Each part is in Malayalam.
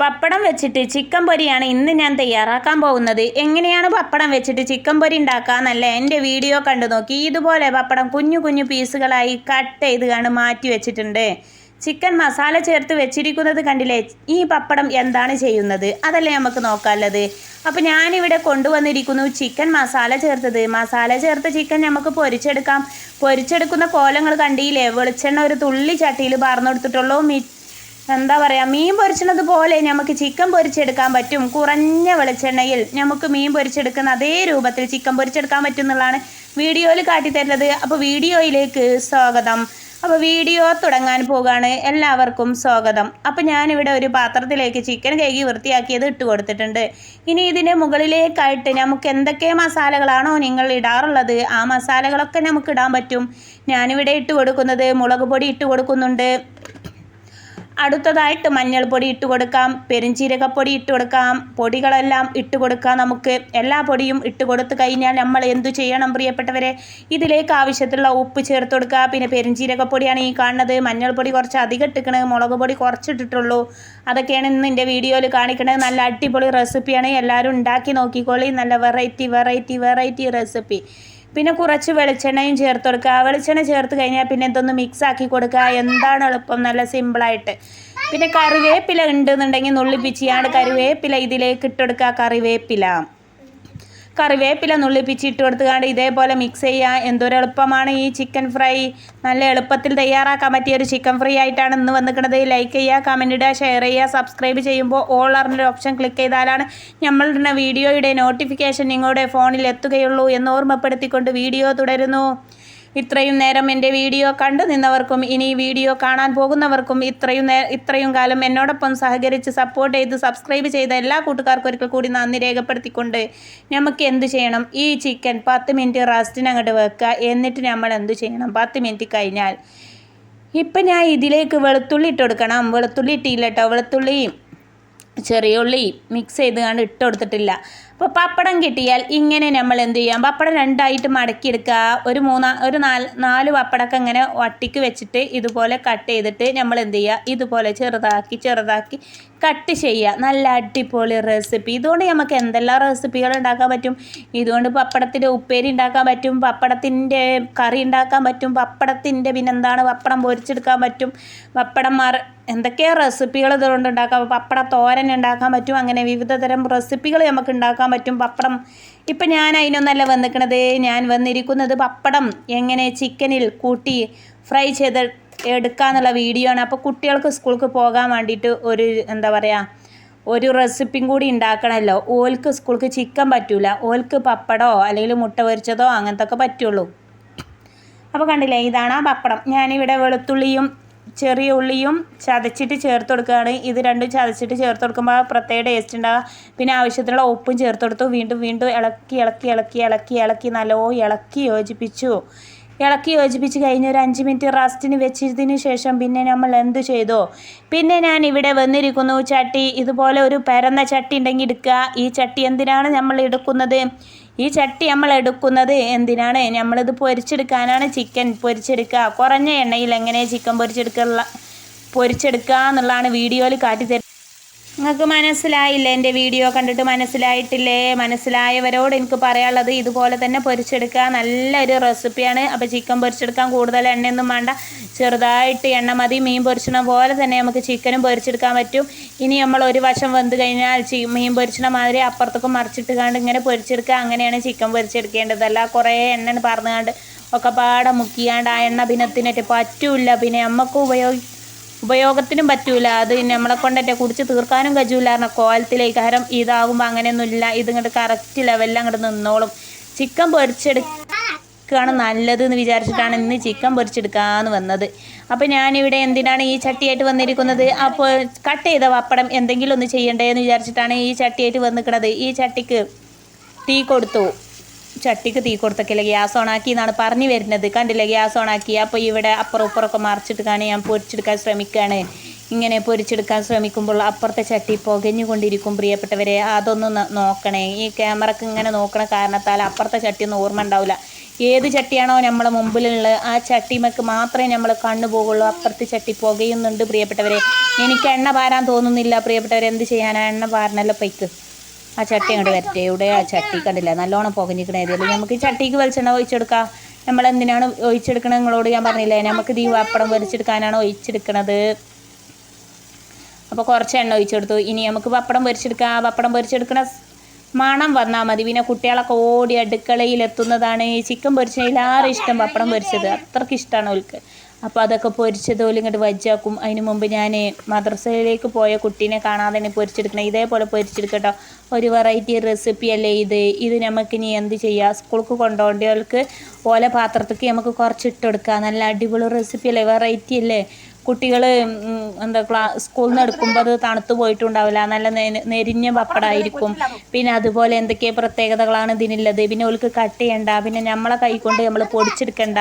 പപ്പടം വെച്ചിട്ട് ചിക്കൻ പൊരിയാണ് ഇന്ന് ഞാൻ തയ്യാറാക്കാൻ പോകുന്നത്. എങ്ങനെയാണ് പപ്പടം വെച്ചിട്ട് ചിക്കൻ പൊരി ഉണ്ടാക്കാന്നല്ല എന്റെ വീഡിയോ കണ്ടു നോക്കി. ഇതുപോലെ പപ്പടം കുഞ്ഞു കുഞ്ഞു പീസുകളായി കട്ട് ചെയ്ത് കണ്ട് മാറ്റി വെച്ചിട്ടുണ്ട്. ചിക്കൻ മസാല ചേർത്ത് വെച്ചിരിക്കുന്നത് കണ്ടില്ലേ? ഈ പപ്പടം എന്താണ് ചെയ്യുന്നത്? അതല്ലേ നമുക്ക് നോക്കാനുള്ളത്. അപ്പോൾ ഞാനിവിടെ കൊണ്ടുവന്നിരിക്കുന്നു ചിക്കൻ മസാല ചേർത്തത്. മസാല ചേർത്ത ചിക്കൻ നമുക്ക് പൊരിച്ചെടുക്കാം. പൊരിച്ചെടുക്കുന്ന കോലങ്ങൾ കണ്ടില്ലേ? വെളിച്ചെണ്ണ ഒരു തുള്ളി ചട്ടിയിൽ പറഞ്ഞു മി എന്താ പറയുക മീൻ പൊരിച്ചത് പോലെ നമുക്ക് ചിക്കൻ പൊരിച്ചെടുക്കാൻ പറ്റും. കുറഞ്ഞ വെളിച്ചെണ്ണയിൽ നമുക്ക് മീൻ പൊരിച്ചെടുക്കുന്ന അതേ രൂപത്തിൽ ചിക്കൻ പൊരിച്ചെടുക്കാൻ പറ്റും എന്നുള്ളതാണ് വീഡിയോയിൽ കാട്ടിത്തരുന്നത്. അപ്പോൾ വീഡിയോയിലേക്ക് സ്വാഗതം. അപ്പോൾ വീഡിയോ തുടങ്ങാൻ പോവുകയാണ് എല്ലാവർക്കും സ്വാഗതം. അപ്പോൾ ഞാനിവിടെ ഒരു പാത്രത്തിലേക്ക് ചിക്കൻ കഴുകി വൃത്തിയാക്കിയത് ഇട്ട് കൊടുത്തിട്ടുണ്ട്. ഇനി ഇതിന്റെ മുകളിലേക്കായിട്ട് നമുക്ക് എന്തൊക്കെ മസാലകളാണോ നിങ്ങൾ ഇടാറുള്ളത്? ആ മസാലകളൊക്കെ നമുക്ക് ഇടാൻ പറ്റും. ഞാനിവിടെ ഇട്ട് കൊടുക്കുന്നത് മുളക് പൊടി ഇട്ട് കൊടുക്കുന്നുണ്ട്. അടുത്തതായിട്ട് മഞ്ഞൾപ്പൊടി ഇട്ട് കൊടുക്കാം പെരുംജീരകപ്പൊടി ഇട്ട് കൊടുക്കാം പൊടികളെല്ലാം ഇട്ട് കൊടുക്കാം നമുക്ക്. എല്ലാ പൊടിയും ഇട്ട് കൊടുത്തു കഴിഞ്ഞാൽ നമ്മൾ എന്തു ചെയ്യണം പ്രിയപ്പെട്ടവരെ? ഇതിലേക്ക് ആവശ്യത്തിലുള്ള ഉപ്പ് ചേർത്ത് കൊടുക്കുക. പിന്നെ പെരുംജീരകപ്പൊടിയാണ് ഈ കാണുന്നത്. മഞ്ഞൾപ്പൊടി കുറച്ച് അധികം ഇട്ടിക്കണ്. മുളക് പൊടി കുറച്ചിട്ടിട്ടുള്ളൂ. അതൊക്കെയാണ് ഇന്ന് എന്റെ വീഡിയോയിൽ കാണിക്കുന്നത് നല്ല അടിപൊളി റെസിപ്പിയാണ്. എല്ലാവരും ഉണ്ടാക്കി നോക്കിക്കോളി. നല്ല വെറൈറ്റി വെറൈറ്റി വെറൈറ്റി റെസിപ്പി. പിന്നെ കുറച്ച് വെളിച്ചെണ്ണയും ചേർത്ത് കൊടുക്കുക. വെളിച്ചെണ്ണ ചേർത്ത് കഴിഞ്ഞാൽ പിന്നെ ഇതൊന്ന് മിക്സ് ആക്കി കൊടുക്കുക. എന്താണ് എളുപ്പം? നല്ല സിമ്പിളായിട്ട് പിന്നെ കറിവേപ്പില ഉണ്ടെന്നുണ്ടെങ്കിൽ നുള്ളിപ്പിച്ചിയാണ് കറിവേപ്പില ഇതിലേക്ക് ഇട്ടെടുക്കുക കറിവേപ്പില. കറിവേപ്പില നുള്ളിപ്പിച്ച് ഇട്ട് കൊടുത്തുകൊണ്ട് ഇതേപോലെ മിക്സ് ചെയ്യുക എന്തൊരു എളുപ്പമാണ് ഈ ചിക്കൻ ഫ്രൈ നല്ല എളുപ്പത്തിൽ തയ്യാറാക്കാൻ പറ്റിയ ഒരു ചിക്കൻ ഫ്രൈ ആയിട്ടാണ് ഇന്ന് വന്നിരിക്കുന്നത്. ലൈക്ക് ചെയ്യുക കമന്റ് ഇടുക ഷെയർ ചെയ്യുക സബ്സ്ക്രൈബ് ചെയ്യുമ്പോൾ ഓൾ അറിഞ്ഞൊരു ഓപ്ഷൻ ക്ലിക്ക് ചെയ്താലാണ് നമ്മളുടെ വീഡിയോയുടെ നോട്ടിഫിക്കേഷൻ നിങ്ങളുടെ ഫോണിൽ എത്തുകയുള്ളൂ എന്ന് ഓർമ്മപ്പെടുത്തിക്കൊണ്ട് വീഡിയോ തുടരുന്നു. ഇത്രയും നേരം എന്റെ വീഡിയോ കണ്ടു നിന്നവർക്കും ഇനി വീഡിയോ കാണാൻ പോകുന്നവർക്കും ഇത്രയും ഇത്രയും കാലം എന്നോടൊപ്പം സഹകരിച്ച് സപ്പോർട്ട് ചെയ്ത് സബ്സ്ക്രൈബ് ചെയ്ത എല്ലാ കൂട്ടുകാർക്കും ഒരിക്കൽ കൂടി നന്ദി രേഖപ്പെടുത്തിക്കൊണ്ട് നമുക്ക് എന്ത് ചെയ്യണം? ഈ ചിക്കൻ പത്ത് മിനിറ്റ് റസ്റ്റിന് അങ്ങോട്ട് വെക്കുക. എന്നിട്ട് നമ്മൾ എന്ത് ചെയ്യണം? പത്ത് മിനിറ്റ് കഴിഞ്ഞാൽ ഇപ്പം ഞാൻ ഇതിലേക്ക് വെളുത്തുള്ളി ഇട്ടുകൊടുക്കണം വെളുത്തുള്ളി ഇട്ടില്ല കേട്ടോ വെളുത്തുള്ളി ചെറിയ ഉള്ളി മിക്സ് ചെയ്ത് കണ്ട് ഇട്ട് കൊടുത്തിട്ടില്ല. അപ്പോൾ പപ്പടം കിട്ടിയാൽ ഇങ്ങനെ നമ്മൾ എന്ത് ചെയ്യാം? പപ്പടം രണ്ടായിട്ട് മടക്കിയെടുക്കുക. ഒരു മൂന്നാ ഒരു നാല് നാല് പപ്പടമൊക്കെ ഇങ്ങനെ വട്ടിക്ക് വെച്ചിട്ട് ഇതുപോലെ കട്ട് ചെയ്തിട്ട് നമ്മൾ എന്ത് ചെയ്യുക? ഇതുപോലെ ചെറുതാക്കി ചെറുതാക്കി കട്ട് ചെയ്യുക. നല്ല അടിപൊളി റെസിപ്പി ഇതുകൊണ്ട് നമുക്ക് എന്തെല്ലാം റെസിപ്പികൾ ഉണ്ടാക്കാൻ പറ്റും? ഇതുകൊണ്ട് പപ്പടത്തിന്റെ ഉപ്പേരി ഉണ്ടാക്കാൻ പറ്റും. പപ്പടത്തിന്റെ കറി ഉണ്ടാക്കാൻ പറ്റും. പപ്പടത്തിന്റെ പിന്നെന്താണ്? പപ്പടം പൊരിച്ചെടുക്കാൻ പറ്റും. പപ്പടം മറ എന്തൊക്കെയോ റെസിപ്പികൾ ഇതുകൊണ്ട് ഉണ്ടാക്കാം? പപ്പട തോരൻ ഉണ്ടാക്കാൻ പറ്റും. അങ്ങനെ വിവിധ തരം റെസിപ്പികൾ നമുക്ക് ഉണ്ടാക്കാൻ പറ്റും. പപ്പടം. ഇപ്പം ഞാൻ അതിനൊന്നല്ല വന്നിരിക്കണത്. ഞാൻ വന്നിരിക്കുന്നത് പപ്പടം എങ്ങനെ ചിക്കനിൽ കൂട്ടി ഫ്രൈ ചെയ്ത് എടുക്കാന്നുള്ള വീഡിയോ ആണ്. അപ്പോൾ കുട്ടികൾക്ക് സ്കൂൾക്ക് പോകാൻ വേണ്ടിയിട്ട് ഒരു എന്താ പറയുക ഒരു റെസിപ്പിയും കൂടി ഉണ്ടാക്കണമല്ലോ ഓൽക്ക് സ്കൂൾക്ക് ചിക്കൻ പറ്റൂല. ഓൽക്ക് പപ്പടമോ അല്ലെങ്കിൽ മുട്ട പൊരിച്ചതോ അങ്ങനത്തെ ഒക്കെ പറ്റുള്ളൂ. അപ്പോൾ കണ്ടില്ലേ ഇതാണ് ആ പപ്പടം. ഞാനിവിടെ വെളുത്തുള്ളിയും ചെറിയ ഉള്ളിയും ചതച്ചിട്ട് ചേർത്ത് കൊടുക്കുകയാണ്. ഇത് രണ്ടും ചതച്ചിട്ട് ചേർത്ത് കൊടുക്കുമ്പോൾ പ്രത്യേക ടേസ്റ്റ് ഉണ്ടാകുക പിന്നെ ആവശ്യത്തിനുള്ള ഉപ്പും ചേർത്ത് കൊടുത്തു. വീണ്ടും വീണ്ടും ഇളക്കി ഇളക്കി ഇളക്കി ഇളക്കി ഇളക്കി നല്ലോ ഇളക്കി യോജിപ്പിച്ചു. ഇളക്കി യോജിപ്പിച്ച് കഴിഞ്ഞ് ഒരു അഞ്ച് മിനിറ്റ് റസ്റ്റിന് വെച്ചതിന് ശേഷം പിന്നെ നമ്മൾ എന്ത് ചെയ്തോ? പിന്നെ ഞാൻ ഇവിടെ വന്നിരിക്കുന്നു. ചട്ടി ഇതുപോലെ ഒരു പരന്ന ചട്ടി ഉണ്ടെങ്കിൽ എടുക്കുക. ഈ ചട്ടി എന്തിനാണ് നമ്മൾ എടുക്കുന്നത്? ഈ ചട്ടി നമ്മൾ എടുക്കുന്നത് എന്തിനാണ്? നമ്മളിത് പൊരിച്ചെടുക്കാനാണ് ചിക്കൻ പൊരിച്ചെടുക്കുക. കുറഞ്ഞ എണ്ണയിൽ എങ്ങനെ ചിക്കൻ പൊരിച്ചെടുക്കുക പൊരിച്ചെടുക്കുക എന്നുള്ളതാണ് വീഡിയോയിൽ കാട്ടിത്തരുന്നത്. നിങ്ങൾക്ക് മനസ്സിലായില്ലേ? എന്റെ വീഡിയോ കണ്ടിട്ട് മനസ്സിലായിട്ടില്ലേ? മനസ്സിലായവരോട് എനിക്ക് പറയാനുള്ളത് ഇതുപോലെ തന്നെ പൊരിച്ചെടുക്കുക. നല്ലൊരു റെസിപ്പിയാണ്. അപ്പോൾ ചിക്കൻ പൊരിച്ചെടുക്കാൻ കൂടുതൽ എണ്ണയൊന്നും വേണ്ട. ചെറുതായിട്ട് എണ്ണ മതി. മീൻ പൊരിച്ചണ പോലെ തന്നെ നമുക്ക് ചിക്കനും പൊരിച്ചെടുക്കാൻ പറ്റും. ഇനി നമ്മൾ ഒരു വശം വെന്ത് കഴിഞ്ഞാൽ മീൻ പൊരിച്ചണ മാതിരി അപ്പുറത്തേക്ക് മറിച്ചിട്ട് കണ്ട് ഇങ്ങനെ പൊരിച്ചെടുക്കുക. അങ്ങനെയാണ് ചിക്കൻ പൊരിച്ചെടുക്കേണ്ടത് അല്ല കുറേ എണ്ണ പറഞ്ഞുകൊണ്ട് ഒക്കെ പാടെ മുക്കിയാണ്ട് ആ എണ്ണ പിന്നെ തിന്നിട്ട് പറ്റൂല പിന്നെ നമുക്ക് ഉപയോഗി ഉപയോഗത്തിനും പറ്റൂല. അത് നമ്മളെ കൊണ്ടൊക്കെ കുടിച്ച് തീർക്കാനും കാരണം കോലത്തിലേക്ക് കാരണം ഇതാകുമ്പോൾ അങ്ങനെയൊന്നുമില്ല. ഇതിങ്ങോട്ട് കറക്റ്റ് ലെവലിൽ അങ്ങോട്ട് നിന്നോളും. ചിക്കൻ പൊരിച്ചെടുക്കുകയാണ് നല്ലത് എന്ന് വിചാരിച്ചിട്ടാണ് ഇന്ന് ചിക്കൻ പൊരിച്ചെടുക്കാന്ന് വന്നത്. അപ്പോൾ ഞാനിവിടെ എന്തിനാണ് ഈ ചട്ടിയായിട്ട് വന്നിരിക്കുന്നത്? അപ്പോൾ കട്ട് ചെയ്ത പപ്പടം എന്തെങ്കിലും ഒന്ന് ചെയ്യണ്ടേ എന്ന് വിചാരിച്ചിട്ടാണ് ഈ ചട്ടിയായിട്ട് വന്നിരിക്കുന്നത് ഈ ചട്ടിക്ക് തീ കൊടുത്തു. ചട്ടിക്ക് തീ കൊടുത്തൊക്കെയല്ലേ ഗ്യാസ് ഓണാക്കി എന്നാണ് പറഞ്ഞു വരുന്നത്. കണ്ടില്ലേ ഗ്യാസ് ഓണാക്കി അപ്പോൾ ഇവിടെ അപ്പുറം ഇപ്പുറമൊക്കെ മറിച്ചിട്ട് ഞാൻ പൊരിച്ചെടുക്കാൻ ശ്രമിക്കുകയാണ്. ഇങ്ങനെ പൊരിച്ചെടുക്കാൻ ശ്രമിക്കുമ്പോൾ അപ്പുറത്തെ ചട്ടി പുകഞ്ഞുകൊണ്ടിരിക്കും പ്രിയപ്പെട്ടവരെ. അതൊന്ന് നോക്കണേ. ഈ ക്യാമറക്ക് ഇങ്ങനെ നോക്കണ കാരണത്താൽ അപ്പുറത്തെ ചട്ടി ഒന്നും ഓർമ്മ ഉണ്ടാവില്ല. ഏത് ചട്ടിയാണോ നമ്മളെ മുമ്പിലുള്ളത് ആ ചട്ടിമക്ക് മാത്രമേ നമ്മൾ കണ്ണു പോകുള്ളൂ. അപ്പുറത്ത് ചട്ടി പുകയുന്നുണ്ട് പ്രിയപ്പെട്ടവരെ. എനിക്ക് എണ്ണ പാരാൻ തോന്നുന്നില്ല പ്രിയപ്പെട്ടവരെ. എന്ത് ചെയ്യാനാണ് എണ്ണ പാരണല്ലോ പൈക്ക്. ആ ചട്ടി അങ്ങോട്ട് വരട്ടെ. ഇവിടെ ആ ചട്ടി കണ്ടില്ല? നല്ലോണം പുകഞ്ഞിക്കണ ഏരിയയിൽ. നമുക്ക് ഈ ചട്ടിക്ക് വെളിച്ചെണ്ണ ഒഴിച്ചെടുക്കാം. നമ്മൾ എന്തിനാണ് ഒഴിച്ചെടുക്കണത് നിങ്ങളോട് ഞാൻ പറഞ്ഞില്ലേ? നമുക്ക് ഈ പപ്പടം പൊരിച്ചെടുക്കാനാണ് ഒഴിച്ചെടുക്കണത്. അപ്പോൾ കുറച്ച് എണ്ണ ഒഴിച്ചെടുത്തു. ഇനി നമുക്ക് പപ്പടം പൊരിച്ചെടുക്കാം. പപ്പടം പൊരിച്ചെടുക്കണ മണം വന്നാൽ മതി. പിന്നെ കുട്ടികളൊക്കെ ഓടി അടുക്കളയിൽ എത്തുന്നതാണ് ഈ ചിക്കൻ എല്ലാവരും ഇഷ്ടം പപ്പടം പൊരിച്ചത്. അത്രയ്ക്ക് ഇഷ്ടമാണ് ഓൽക്ക്. അപ്പോൾ അതൊക്കെ പൊരിച്ചതോലും ഇങ്ങോട്ട് വജ്ജാക്കും. അതിന് മുമ്പ് ഞാൻ മദ്രസയിലേക്ക് പോയ കുട്ടീനെ കാണാതെ തന്നെ പൊരിച്ചെടുക്കണം ഇതേപോലെ പൊരിച്ചെടുക്കട്ടോ. ഒരു വെറൈറ്റി റെസിപ്പി അല്ലേ ഇത്? ഇത് നമുക്ക് ഇനി എന്ത് ചെയ്യുക സ്കൂൾക്ക് കൊണ്ടുപോകേണ്ടവർക്ക് ഓല പാത്രത്തേക്ക് നമുക്ക് കുറച്ച് ഇട്ട് നല്ല അടിപൊളി റെസിപ്പി അല്ലേ? വെറൈറ്റി അല്ലേ? കുട്ടികൾ എന്താ ക്ലാ സ്കൂളിൽ നിന്ന് എടുക്കുമ്പോൾ അത് തണുത്ത് പോയിട്ടുണ്ടാവില്ല. നല്ല നെരിഞ്ഞ പപ്പടമായിരിക്കും പിന്നെ അതുപോലെ എന്തൊക്കെ പ്രത്യേകതകളാണ് ഇതിനുള്ളത്. പിന്നെ ഓൽക്ക് കട്ട് ചെയ്യണ്ട. പിന്നെ നമ്മളെ കൈ കൊണ്ട് നമ്മൾ പൊടിച്ചെടുക്കണ്ട.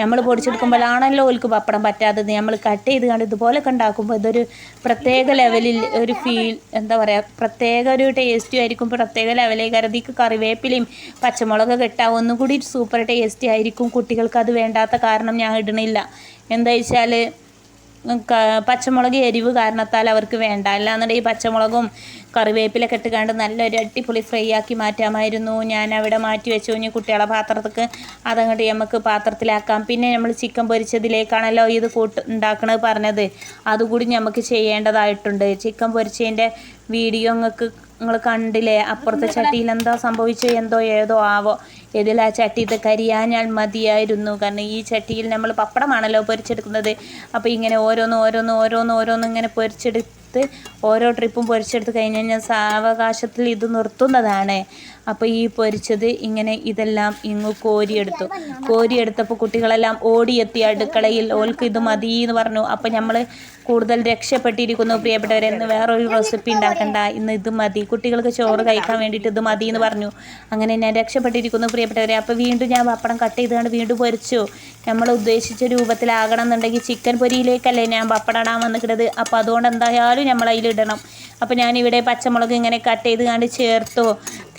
നമ്മൾ പൊടിച്ചെടുക്കുമ്പോഴാണല്ലോ ഓൽക്ക് പപ്പടം പറ്റാത്തത്. നമ്മൾ കട്ട് ചെയ്ത് കണ്ട് ഇതുപോലൊക്കെ ഉണ്ടാക്കുമ്പോൾ ഇതൊരു പ്രത്യേക ലെവലിൽ ഒരു ഫീൽ എന്താ പറയുക പ്രത്യേക ഒരു ടേസ്റ്റും ആയിരിക്കും. പ്രത്യേക ലെവലിൽ കരുതിക്ക് കറിവേപ്പിലയും പച്ചമുളക് ഇട്ടാൽ ഒന്നും കൂടി സൂപ്പർ ടേസ്റ്റി ആയിരിക്കും. കുട്ടികൾക്ക് അത് വേണ്ടാത്ത കാരണം ഞാൻ ഇടണില്ല. എന്താ വെച്ചാൽ പച്ചമുളക് എരിവ് കാരണത്താൽ അവർക്ക് വേണ്ട. അല്ലാന്നുണ്ടെങ്കിൽ പച്ചമുളകും കറിവേപ്പിലൊക്കെ ഇട്ട് കണ്ട് നല്ലൊരു അടിപൊളി ഫ്രൈ ആക്കി മാറ്റാമായിരുന്നു. ഞാൻ അവിടെ മാറ്റി വെച്ചു. കഴിഞ്ഞാൽ കുട്ടികളെ പാത്രത്തേക്ക് അതങ്ങോട്ട് നമുക്ക് പാത്രത്തിലാക്കാം. പിന്നെ നമ്മൾ ചിക്കൻ പൊരിച്ചതിലേക്കാണല്ലോ ഇത് കൂട്ട് ഉണ്ടാക്കണത് പറഞ്ഞത്. അതുകൂടി നമുക്ക് ചെയ്യേണ്ടതായിട്ടുണ്ട്. ചിക്കൻ പൊരിച്ചതിന്റെ വീഡിയോ നിങ്ങൾക്ക് നിങ്ങൾ കണ്ടില്ലേ? അപ്പുറത്തെ ചട്ടിയിൽ എന്താ സംഭവിച്ചോ? എന്തോ ഏതോ ആവോ. ഇതിൽ ആ ചട്ടിയിൽ കരിയാഞ്ഞാൽ മതിയായിരുന്നു. കാരണം ഈ ചട്ടിയിൽ നമ്മൾ പപ്പടമാണല്ലോ പൊരിച്ചെടുക്കുന്നത്. അപ്പോൾ ഇങ്ങനെ ഓരോന്ന് ഓരോന്ന് ഓരോന്ന് ഓരോന്ന് ഇങ്ങനെ പൊരിച്ചെടുത്ത് ഓരോ ട്രിപ്പും പൊരിച്ചെടുത്ത് കഴിഞ്ഞ് കഴിഞ്ഞാൽ സാവകാശത്തിൽ ഇത് നിർത്തുന്നതാണ്. അപ്പോൾ ഈ പൊരിച്ചത് ഇങ്ങനെ ഇതെല്ലാം ഇങ്ങ് കോരിയെടുത്തു. കോരിയെടുത്തപ്പോൾ കുട്ടികളെല്ലാം ഓടിയെത്തി അടുക്കളയിൽ. ഓൽക്ക് ഇത് മതി എന്ന് പറഞ്ഞു. അപ്പോൾ നമ്മൾ കൂടുതൽ രക്ഷപ്പെട്ടിരിക്കുന്നു. പ്രിയപ്പെട്ടവരെ ഇന്ന് വേറൊരു റെസിപ്പി ഉണ്ടാക്കണ്ട. ഇന്ന് ഇത് മതി. കുട്ടികൾക്ക് ചോറ് കഴിക്കാൻ വേണ്ടിയിട്ട് ഇത് മതി എന്ന് പറഞ്ഞു. അങ്ങനെ ഞാൻ രക്ഷപ്പെട്ടിരിക്കുന്നു പ്രിയപ്പെട്ടവരെ. അപ്പോൾ വീണ്ടും ഞാൻ പപ്പടം കട്ട് ചെയ്തുകൊണ്ട് വീണ്ടും പൊരിച്ചു. നമ്മൾ ഉദ്ദേശിച്ച രൂപത്തിലാകണം എന്നുണ്ടെങ്കിൽ ചിക്കൻ പൊരിയിലേക്കല്ലേ ഞാൻ പപ്പടം ഇടാൻ വന്നിട്ടത് അപ്പോൾ അതുകൊണ്ട് എന്തായാലും നമ്മൾ അതിലിടണം. അപ്പോൾ ഞാനിവിടെ പച്ചമുളക് ഇങ്ങനെ കട്ട് ചെയ്ത് കണ്ട് ചേർത്തു.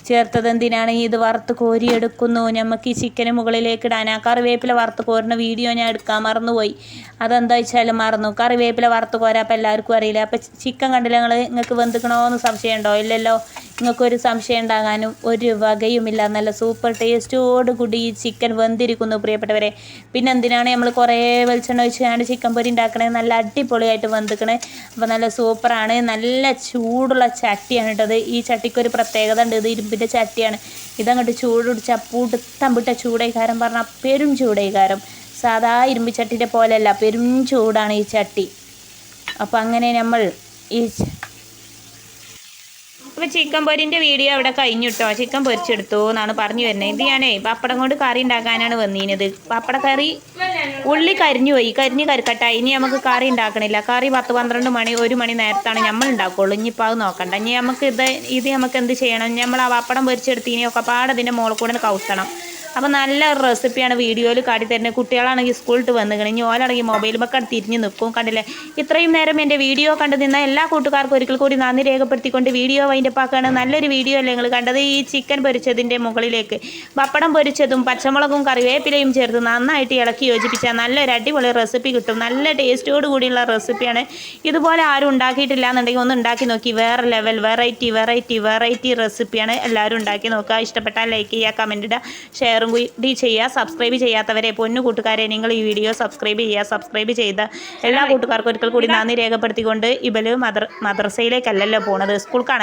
ചേർത്തത് എന്തിനാണ്? ഇത് വറുത്ത് കോരിയെടുക്കുന്നു. നമുക്ക് ഈ ചിക്കന് മുകളിലേക്ക് ഇടാൻ. ആ കറിവേപ്പില വറുത്ത് കോരുന്ന വീഡിയോ ഞാൻ എടുക്കാൻ മറന്നുപോയി. അതെന്താ വെച്ചാൽ മറന്നു. കറിവേപ്പില വറുത്ത് കോരാ അപ്പം എല്ലാവർക്കും അറിയില്ല. അപ്പം ചിക്കൻ കണ്ടില്ല നിങ്ങൾ? നിങ്ങൾക്ക് വെന്തുക്കണോ എന്ന് സംശയമുണ്ടോ? ഇല്ലല്ലോ. നിങ്ങൾക്കൊരു സംശയം ഉണ്ടാകാനും ഒരു വകയുമില്ല. നല്ല സൂപ്പർ ടേസ്റ്റോടുകൂടി ഈ ചിക്കൻ വെന്തിരിക്കുന്നു പ്രിയപ്പെട്ടവരെ. പിന്നെ എന്തിനാണ് നമ്മൾ കുറേ വെളിച്ചെണ്ണ ഒഴിച്ചാണ് ചിക്കൻ പൊരി ഉണ്ടാക്കണേ? നല്ല അടിപൊളിയായിട്ട് വെന്തിക്കണേ. അപ്പോൾ നല്ല സൂപ്പറാണ്. നല്ല ചൂടുള്ള ചട്ടിയാണ് കേട്ടത്. ഈ ചട്ടിക്കൊരു പ്രത്യേകത ഉണ്ട്. ഇത് ഇരുമ്പിന്റെ ചട്ടിയാണ്. ഇതങ്ങോട്ട് ചൂട് പിടിച്ച പൂട്ടത്തമ്പിട്ട ചൂടൈകാരം പറഞ്ഞാൽ പെരും ചൂടൈകാരം. സാധാ ഇരുമ്പിച്ചട്ടിന്റെ പോലെയല്ല പെരും ചൂടാണ് ഈ ചട്ടി. അപ്പോൾ അങ്ങനെ നമ്മൾ ഈ അപ്പോൾ ചിക്കൻ പൊരിന്റെ വീഡിയോ അവിടെ കഴിഞ്ഞു കേട്ടോ ചിക്കൻ പൊരിച്ചെടുത്തു എന്നാണ് പറഞ്ഞു വരുന്നത്. ഇത് ഞാനേ പപ്പടം കൊണ്ട് കറി ഉണ്ടാക്കാനാണ് വന്നിരുന്നത് പപ്പട കറി ഉള്ളി കരിഞ്ഞു പോയി. കരിഞ്ഞ് കരുക്കട്ട. ഇനി നമുക്ക് കറി ഉണ്ടാക്കണില്ല. കറി പത്ത് പന്ത്രണ്ട് മണി ഒരു മണി നേരത്താണ് നമ്മൾ ഉണ്ടാക്കുകയുള്ളൂ ഇനിയിപ്പോൾ അത് നോക്കണ്ട. ഇനി നമുക്ക് ഇത് ഇത് നമുക്ക് എന്ത് ചെയ്യണം? നമ്മൾ ആ പപ്പടം പൊരിച്ചെടുത്ത് ഇനി ഒക്കെ പാടെ ഇതിന്റെ മുകളിൽ കൂടെ കൗത്തണം. അപ്പോൾ നല്ല ഒരു റെസിപ്പിയാണ് വീഡിയോയിൽ കാട്ടി തരുന്നത്. കുട്ടികളാണെങ്കിൽ സ്കൂളിട്ട് വന്നു ഇനി ഓലാണെങ്കിൽ മൊബൈൽ ബക്കട് തിരിഞ്ഞ് നിൽക്കും കണ്ടില്ലേ? ഇത്രയും നേരം എന്റെ വീഡിയോ കണ്ടു നിന്ന എല്ലാ കൂട്ടുകാർക്കും ഒരിക്കൽ കൂടി നന്ദി രേഖപ്പെടുത്തിക്കൊണ്ട് വീഡിയോ വൈൻഡപ്പാക്കാണ് നല്ലൊരു വീഡിയോ അല്ലേ നിങ്ങൾ കണ്ടത്? ഈ ചിക്കൻ പൊരിച്ചതിന്റെ മുകളിലേക്ക് പപ്പടം പൊരിച്ചതും പച്ചമുളകും കറിവേപ്പിലയും ചേർത്ത് നന്നായിട്ട് ഇളക്കി യോജിപ്പിച്ചാൽ നല്ലൊരു അടിപൊളി റെസിപ്പി കിട്ടും. നല്ല ടേസ്റ്റോട് കൂടിയുള്ള റെസിപ്പിയാണ് ഇതുപോലെ ആരും ഉണ്ടാക്കിയിട്ടില്ല എന്നുണ്ടെങ്കിൽ ഒന്ന് ഉണ്ടാക്കി നോക്കി. വേറെ ലെവൽ വെറൈറ്റി വെറൈറ്റി വെറൈറ്റി റെസിപ്പിയാണ് എല്ലാവരും ഉണ്ടാക്കി നോക്കുക. ഇഷ്ടപ്പെട്ടാൽ ലൈക്ക് ചെയ്യുക കമന്റ് ഇടുക ഷെയറും കൂടി ചെയ്യുക സബ്സ്ക്രൈബ് ചെയ്യാത്തവരെ പൊന്നു കൂട്ടുകാരെ നിങ്ങൾ ഈ വീഡിയോ സബ്സ്ക്രൈബ് ചെയ്യുക സബ്സ്ക്രൈബ് ചെയ്ത എല്ലാ കൂട്ടുകാർക്കും ഒരിക്കൽ കൂടി നന്ദി രേഖപ്പെടുത്തിക്കൊണ്ട് ഇവൽ മദർ മദ്രസയിലേക്കല്ലല്ലോ പോണത് സ്കൂൾക്കാണല്ലോ